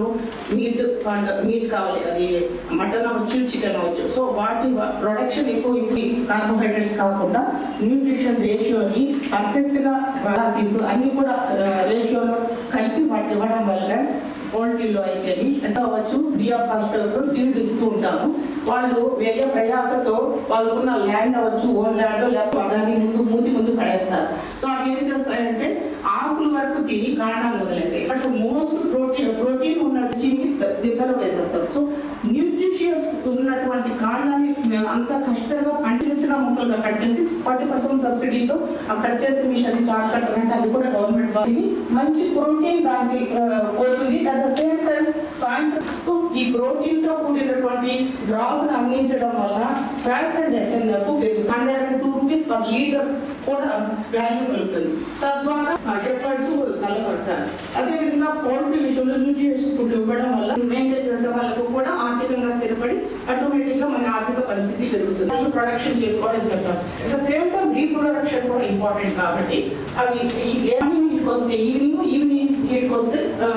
లో meet meet కావాలి. అది మటన్ అవ్వచ్చు చికెన్ అవ్వచ్చు. సో వాటి ప్రొడక్షన్ ఎక్కువ ఇవి కార్బోహైడ్రేట్స్ కాకుండా న్యూట్రిషన్ రేషియోని పర్ఫెక్ట్గా బలాసీస్ అన్ని కూడా రేషియోలో కలిపి వాటి ఇవ్వడం వల్ల పోల్ట్రీలో అయితే ఎంత అవ్వచ్చు? బియా హాస్పిటల్తో సీడ్ ఇస్తూ ఉంటాము. వాళ్ళు వేరే ప్రయాసతో వాళ్ళకున్న ల్యాండ్ అవ్వచ్చు ఓన్ ల్యాండ్ లేకపోతే దాన్ని ముందు మూతి ముందు పడేస్తారు. సో అవి ఏం చేస్తాయంటే ఆకుల వరకు తిని కాండాలు వదిలేసాయి. బట్ మోస్ట్ ప్రోటీన్ ప్రోటీన్ ఉన్న రుచిని దిబ్బలో వేసేస్తారు సో న్యూట్రిషియస్ ఉన్నటువంటి కారణాన్ని అంత కష్టంగా పండించిన మొక్కలుగా కట్ చేసి ఫార్టీ పర్సెంట్ సబ్సిడీతో ఆ కట్ చేసే మిషన్ చార్ట్ కట్టాలంటే అది కూడా గవర్నమెంట్ వారికి మంచి ప్రోటీన్ దానికి పోతుంది. అట్ ద సేమ్ టైం సాయంత్రం ఈ ప్రోటీన్తో కూడినటువంటి గ్రాస్ అందించడం వల్ల fat and SNF hundred and two rupees per litre కూడా వాల్యూ కలుగుతుంది. తద్వారా వాళ్ళు పడతారు. అదేవిధంగా పౌల్ట్రీ విషయంలో న్యూట్రిషన్ ఫుడ్ ఇవ్వడం వల్ల మెయింటైన్ చేసే వాళ్ళకు కూడా ఆర్థికంగా స్థిరపడి ఆటోమేటిక్గా మన ఆర్థిక పరిస్థితి పెరుగుతుంది. వాళ్ళు ప్రొడక్షన్ చేసుకోవడం చెప్తారు at the same time reproduction కూడా ఇంపార్టెంట్ కాబట్టి అవి ఈ మార్నింగ్ ఇంటికి వస్తే ఈవినింగ్ ఈవినింగ్ ఇంటికి వస్తే ఆ,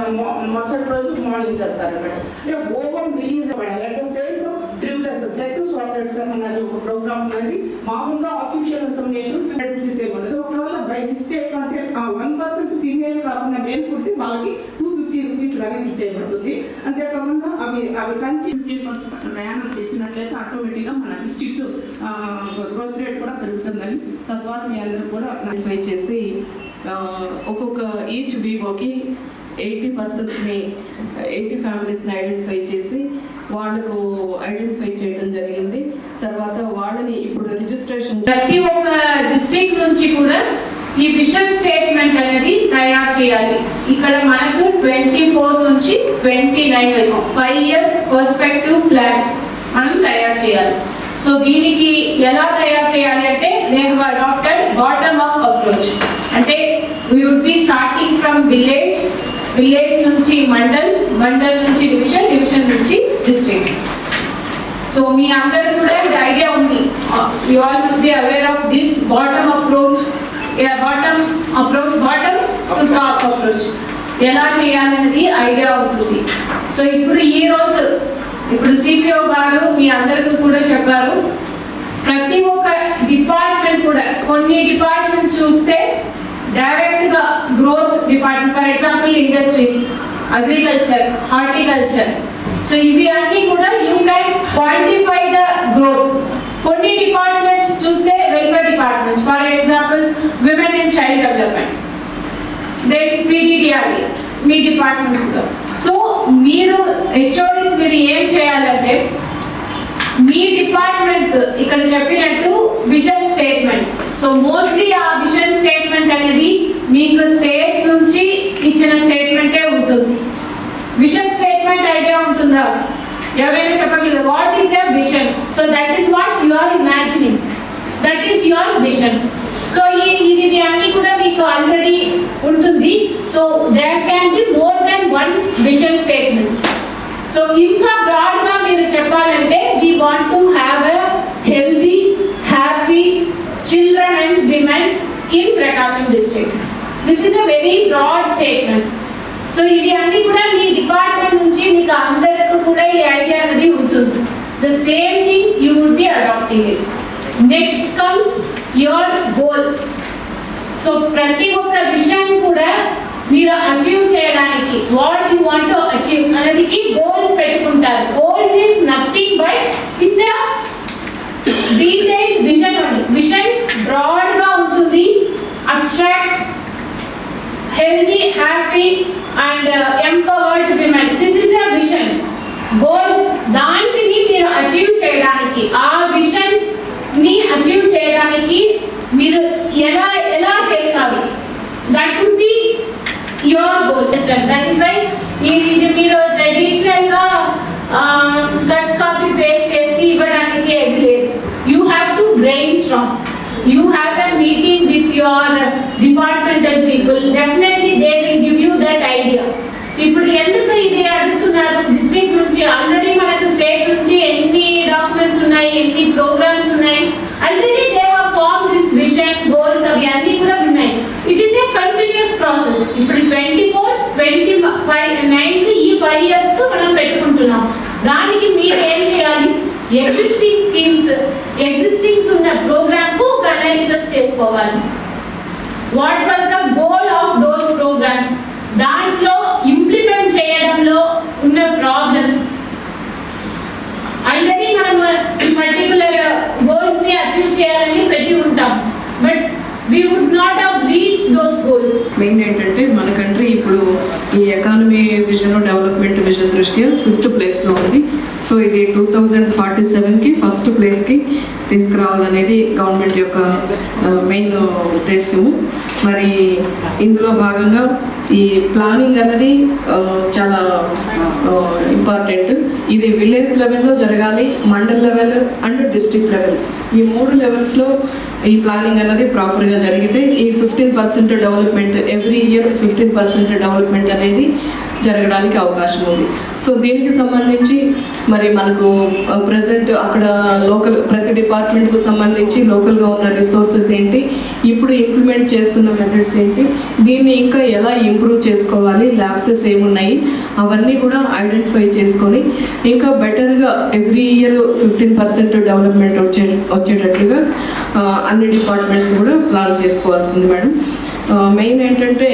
మరుసటి రోజు మార్నింగ్ చేస్తారు అనమాట అంటే ఓవర్ రిలీజ్ అవ్వడం. అట్ ద సేమ్ టైం త్రిబులస్ ఒక ప్రోగ్రామ్ ఉన్నది మామూలుగా ఆఫీషియల్ ఎగ్జామినేషన్ హండ్రెడ్ ఒకవేళ బై మిస్టేక్ అంటే ఆ one percent female main food వాళ్ళకి టూ ఫిఫ్టీ రూపీస్ వెనక్కి ఇచ్చేయబడుతుంది అంతేకాకుండా అవి అవి కలిసి ఫిఫ్టీ పర్సెంట్ ప్రయాణం తెచ్చినట్లయితే ఆటోమేటిక్గా మన డిస్ట్రిక్ట్ గ్రోత్ రేట్ కూడా పెరుగుతుందని తద్వారా మీ అందరూ కూడా ఐడెంటిఫై చేసి ఒక్కొక్క ఈచ్ వివోకి ఎయిటీ పర్సన్స్ని ఎయిటీ ఫ్యామిలీస్ని ఐడెంటిఫై చేసి వాళ్ళకు ఐడెంటిఫై చేయడం జరిగింది. తర్వాత వాళ్ళని ఇప్పుడు రిజిస్ట్రేషన్ ప్రతి ఒక్క డిస్ట్రిక్ట్ నుంచి కూడా ఈ విషన్ స్టేట్మెంట్ అనేది తయారు చేయాలి. ఇక్కడ మనకు ట్వంటీ ఫోర్ నుంచి ట్వంటీ నైన్ వరకు ఫైవ్ ఇయర్స్ పర్స్పెక్టివ్ ప్లాన్ మనం తయారు చేయాలి. సో దీనికి ఎలా తయారు చేయాలి అంటే నేను డాక్టర్ బాటమ్ అప్ అప్రోచ్. అంటే we would be starting from village village నుంచి మండల్ మండల్ నుంచి డివిజన్ డివిజన్ నుంచి డిస్ట్రిక్ట్ సో మీ అందరు కూడా ఇది ఐడియా ఉంది. You all must be aware of this bottom approach bottom approach bottom top approach ఎలా చేయాలనేది ఐడియా ఉంటుంది. సో ఇప్పుడు ఈ రోజు ఇప్పుడు సిపిఓ గారు మీ అందరికీ కూడా చెప్పారు. ప్రతి ఒక్క డిపార్ట్మెంట్ కూడా కొన్ని డిపార్ట్మెంట్స్ చూస్తే డైరెక్ట్గా growth department for example industries agriculture horticulture so ఇవి అన్ని కూడా యూ క్వాంటిఫై ద గ్రోత్ కొన్ని డిపార్ట్మెంట్స్ చూస్తే welfare departments, for example women and child development then PDDRD me departments కూడా. సో మీరు హెచ్ఓడిస్ మీరు ఏం చేయాలంటే మీ డిపార్ట్మెంట్ ఇక్కడ చెప్పినట్టు విజన్ స్టేట్మెంట్ సో మోస్ట్లీ ఆ విజన్ స్టేట్మెంట్ అనేది మీకు స్టేట్ నుంచి ఇచ్చిన స్టేట్మెంటే ఉంటుంది. విజన్ స్టేట్మెంట్ ఐడియా ఉంటుందా? ఎవరైనా చెప్పగలదు what is the vision so that is what you are imagining that is your vision so ఈ ఇది అన్ని కూడా మీకు ఆల్రెడీ ఉంటుంది. So there can be more than one vision statements so ఇంకా బ్రాడ్గా మీరు చెప్పాలంటే we want to have a healthy happy children and women in Prakasam district this is a very broad statement so ఇవి అన్ని కూడా మీ department నుంచి మీకు అందరికి కూడా ఈ ఐడియా అనేది ఉంటుంది. The same thing you would be adapting it next comes your goals so ప్రతి ఒక్క విషయం కూడా మీరు అచీవ్ చేయడానికి what you want to achieve అనేది గోల్స్ పెట్టుకుంటారు. Goals is nothing but it's detail vision అని విషన్ బ్రాడ్గా ఉంటుంది abstract healthy happy and empowered women this is a vision goals దాంటిని మీరు అచీవ్ చేయడానికి ఆ విషన్ ని అచీవ్ చేయడానికి మీరు ఎలా ఎలా చేస్తారు? That would be your goal system that is why ఇది మీరు ట్రెడిషనల్గా కట్ కాపీ పేస్ట్ చేసి ఇవ్వడానికి ఏది లేదు. You have to brainstorm you have a meeting with your departmental people definitely they will give you that idea ఇప్పుడు ఎందుకు ఇది అడుగుతున్నారు డిస్ట్రిక్ట్ నుంచి ఆల్రెడీ మనకు స్టేట్ నుంచి ఎన్ని డాక్యుమెంట్స్ ఉన్నాయి ఎన్ని ప్రోగ్రామ్స్ ఉన్నాయి already they have form this vision goals అవి అన్ని కూడా ఉన్నాయి it is a continuous process ఇప్పుడు twenty four twenty five nine ఈ ఫైవ్ ఫైవ్ ఇయర్స్ మనం పెట్టుకుంటున్నాం. దానికి మీరు ఏం చేయాలి? ఎగ్జిస్టింగ్ స్కీమ్స్ ఎగ్జిస్టింగ్స్ ఉన్న ప్రోగ్రామ్కు ఒక అనాలిసిస్ చేసుకోవాలి. What was the goal of those programmes దాంట్లో ఇంప్లిమెంట్ చేయడంలో ఉన్న ప్రాబ్లమ్స్ ఆల్రెడీ మనం పర్టికులర్ గోల్స్ని అచీవ్ చేయాలని పెట్టి ఉంటాం. But we would not have reach those goals main ఏంటంటే ఈ ఎకానమీ విజన్ డెవలప్మెంట్ విజన్ దృష్ట్యా ఫిఫ్త్ ప్లేస్లో ఉంది. సో ఇది టూ థౌజండ్ ఫార్టీ సెవెన్కి ఫస్ట్ ప్లేస్కి తీసుకురావాలనేది గవర్నమెంట్ యొక్క మెయిన్ ఉద్దేశము. మరి ఇందులో భాగంగా ఈ ప్లానింగ్ అన్నది చాలా ఇంపార్టెంట్ ఇది విలేజ్ లెవెల్లో జరగాలి mandal level and district level. ఈ మూడు లెవెల్స్లో ఈ ప్లానింగ్ అనేది ప్రాపర్గా జరిగితే ఈ fifteen percent development every year fifteen percent development అనేది జరగడానికి అవకాశం ఉంది. సో దీనికి సంబంధించి మరి మనకు ప్రజెంట్ అక్కడ లోకల్ ప్రతి డిపార్ట్మెంట్కు సంబంధించి లోకల్గా ఉన్న రిసోర్సెస్ ఏంటి ఇప్పుడు ఇంప్లిమెంట్ చేస్తున్న మెథడ్స్ ఏంటి దీన్ని ఇంకా ఎలా ఇంప్రూవ్ చేసుకోవాలి ల్యాబ్సెస్ ఏమున్నాయి అవన్నీ కూడా ఐడెంటిఫై చేసుకొని ఇంకా బెటర్గా every year fifteen percent development వచ్చే వచ్చేటట్లుగా అన్ని డిపార్ట్మెంట్స్ కూడా ప్లాన్ చేసుకోవాల్సింది మేడం. మెయిన్ ఏంటంటే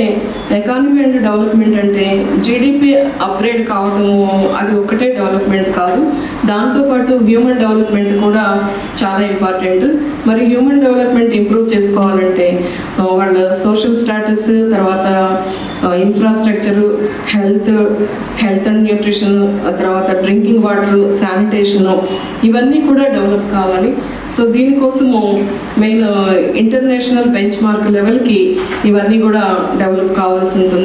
ఎకానమీ అండ్ డెవలప్మెంట్ అంటే జీడిపి అప్గ్రేడ్ కావడము అది ఒకటే డెవలప్మెంట్ కాదు. దాంతోపాటు హ్యూమన్ డెవలప్మెంట్ కూడా చాలా ఇంపార్టెంట్ మరి హ్యూమన్ డెవలప్మెంట్ ఇంప్రూవ్ చేసుకోవాలంటే వాళ్ళ సోషల్ స్టాటస్ తర్వాత infrastructure health health and nutrition తర్వాత డ్రింకింగ్ వాటర్ శానిటేషను ఇవన్నీ కూడా డెవలప్ కావాలి. సో దీనికోసము మెయిన్ ఇంటర్నేషనల్ బెంచ్ మార్క్ లెవెల్కి ఇవన్నీ కూడా డెవలప్ కావాల్సి ఉంటుంది.